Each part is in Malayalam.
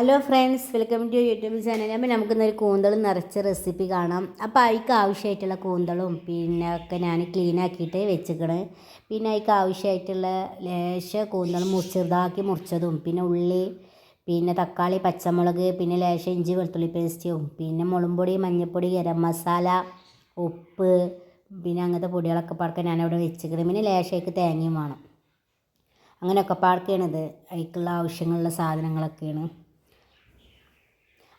Hello friends welcome to YouTube channel അപ്പോൾ നമുക്കിന്നൊരു കൂന്തൾ നിറച്ച റെസിപ്പി കാണാം. അപ്പോൾ അതിക്ക് ആവശ്യമായിട്ടുള്ള കൂന്തളും പിന്നെ ഒക്കെ ഞാൻ ക്ലീൻ ആക്കിയിട്ട് വെച്ചിക്കണ്. പിന്നെ അതിക്ക് ആവശ്യമായിട്ടുള്ള ലേശ കൂന്തൾ മുറിച്ചതാക്കി മുറിച്ചതും പിന്നെ ഉള്ളി പിന്നെ തക്കാളി പച്ചമുളക് പിന്നെ ലേശ ഇഞ്ചി വെളുത്തുള്ളി പേസ്റ്റും പിന്നെ മുളകുപൊടി മഞ്ഞൾപ്പൊടി ഗരം മസാല ഉപ്പ് പിന്നെ അങ്ങനത്തെ പൊടികളൊക്കെ പാടൊക്കെ ഞാനവിടെ വെച്ചിക്കണം. പിന്നെ ലേശയ്ക്ക് തേങ്ങയും വേണം. അങ്ങനെയൊക്കെ പാടക്കാണിത് അതിക്കുള്ള ആവശ്യങ്ങളുള്ള സാധനങ്ങളൊക്കെയാണ്.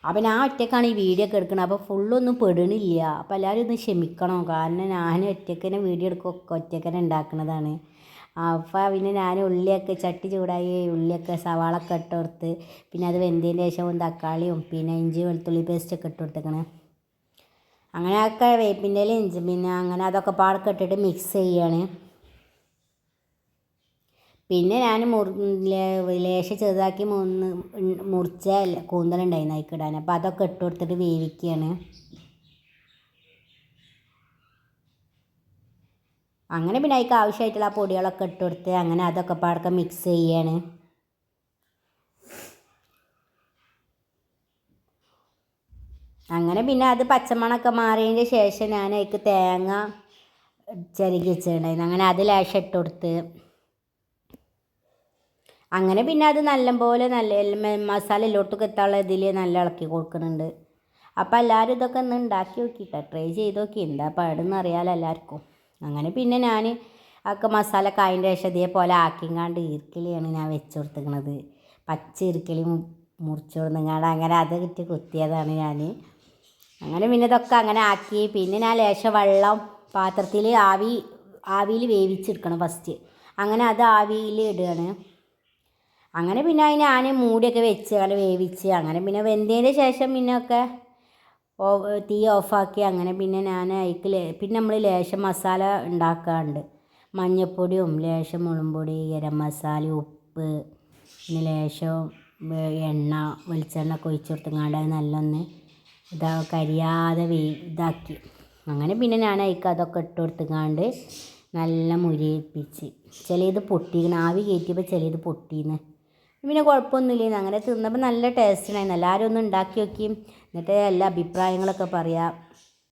അപ്പം ഞാൻ ഒറ്റക്കാണ് ഈ വീഡിയോ ഒക്കെ എടുക്കുന്നത് അപ്പോൾ ഫുള്ളൊന്നും പെടണില്ല അപ്പോൾ എല്ലാവരും ഒന്ന് ക്ഷമിക്കണം. കാരണം ഞാൻ ഒറ്റക്കനെ വീഡിയോ എടുക്കുകയൊക്കെ ഒറ്റക്കനെ ഉണ്ടാക്കുന്നതാണ് അപ്പോൾ പിന്നെ ഞാൻ ഉള്ളിയൊക്കെ ചട്ടി ചൂടായി ഉള്ളിയൊക്കെ സവാളൊക്കെ ഇട്ട് കൊടുത്ത് പിന്നെ അത് വെന്തതിന്റെ ശേഷം തക്കാളിയും പിന്നെ ഇഞ്ചി വെളുത്തുള്ളി പേസ്റ്റൊക്കെ ഇട്ട് കൊടുത്തേക്കണേ. അങ്ങനെയൊക്കെ വേപ്പിന്റെ ഇഞ്ചി പിന്നെ അങ്ങനെ അതൊക്കെ പാടൊക്കെ ഇട്ടിട്ട് മിക്സ് ചെയ്യാണ്. പിന്നെ ഞാൻ മുറി ലേശം ചെറുതാക്കി മൂന്ന് മുറിച്ച കൂന്തലുണ്ടായിരുന്നു അതിലേക്ക് ഇടാൻ. അപ്പോൾ അതൊക്കെ ഇട്ട് കൊടുത്തിട്ട് വേവിക്കുകയാണ് അങ്ങനെ പിന്നെ അതിക്ക് ആവശ്യമായിട്ടുള്ള ആ പൊടികളൊക്കെ ഇട്ട് കൊടുത്ത് അങ്ങനെ അതൊക്കെ പാടൊക്കെ മിക്സ് ചെയ്യാണ്. അങ്ങനെ പിന്നെ അത് പച്ചമണമൊക്കെ മാറിയതിന്റെ ശേഷം ഞാൻ അതിക്ക് തേങ്ങ ചിരകി വെച്ചിട്ടുണ്ടായിരുന്നു അങ്ങനെ അത് ലേശം ഇട്ട് കൊടുത്ത്. അങ്ങനെ പിന്നെ അത് നല്ലപോലെ നല്ല മസാല എല്ലോട്ടൊക്കെ എത്താനുള്ള ഇതിൽ നല്ല ഇളക്കി കൊടുക്കുന്നുണ്ട്. അപ്പോൾ എല്ലാവരും ഇതൊക്കെ ഒന്ന് ഉണ്ടാക്കി നോക്കിട്ടോ. ട്രൈ ചെയ്ത് നോക്കി. എന്താ പാടെന്ന് അറിയാമല്ലോ എല്ലാവർക്കും അങ്ങനെ പിന്നെ ഞാൻ ഒക്കെ മസാല കായന്റെ ശേഷം ഇതേപോലെ ആക്കിങ്ങാണ്ട് ഇരിക്കലിയാണ് ഞാൻ വെച്ച് കൊടുത്തിരിക്കണത്. പച്ച ഇരിക്കലി മുറിച്ച് കൊടുത്തിങ്ങാണ്ട് അങ്ങനെ അത് കിട്ടി കുത്തിയതാണ് ഞാൻ അങ്ങനെ പിന്നെ ഇതൊക്കെ അങ്ങനെ ആക്കി. പിന്നെ ഞാൻ ലേശം വെള്ളം പാത്രത്തിൽ ആവി ആവിയിൽ വേവിച്ചെടുക്കണം ഫസ്റ്റ് അങ്ങനെ അത് ആവിയിൽ ഇടുകയാണ്. അങ്ങനെ പിന്നെ അതിന് ആന മൂടിയൊക്കെ വെച്ച് അങ്ങനെ വേവിച്ച് അങ്ങനെ പിന്നെ വെന്തതിന് ശേഷം പിന്നെ ഒക്കെ തീ ഓഫാക്കി അങ്ങനെ പിന്നെ ഞാൻ അതിക്ക് പിന്നെ നമ്മൾ ലേശം മസാല ഉണ്ടാക്കാറുണ്ട്. മഞ്ഞൾപ്പൊടിയും ലേശം മുളകുപൊടി ഗരം മസാല ഉപ്പ് പിന്നെ ലേശം എണ്ണ വെളിച്ചെണ്ണ ഒക്കെ ഒഴിച്ച് കൊടുത്തങ്ങാണ്ട് അത് നല്ലൊന്ന് ഇതാ കരിയാതെ വേ ഇതാക്കി. അങ്ങനെ പിന്നെ ഞാൻ അതിക്ക് അതൊക്കെ ഇട്ട് കൊടുത്തങ്ങാണ്ട് നല്ല മുരിയിപ്പിച്ച് ചിലത് പൊട്ടിക്കണം. ആവി കയറ്റിയപ്പോൾ ചിലത് പൊട്ടിയെന്ന് പിന്നെ കുഴപ്പമൊന്നുമില്ല അങ്ങനെ തിന്നപ്പോൾ നല്ല ടേസ്റ്റ് ഉണ്ടായിരുന്നു എല്ലാവരും ഒന്ന് ഉണ്ടാക്കി നോക്കി. എന്നിട്ട് എല്ലാ അഭിപ്രായങ്ങളൊക്കെ പറയാം.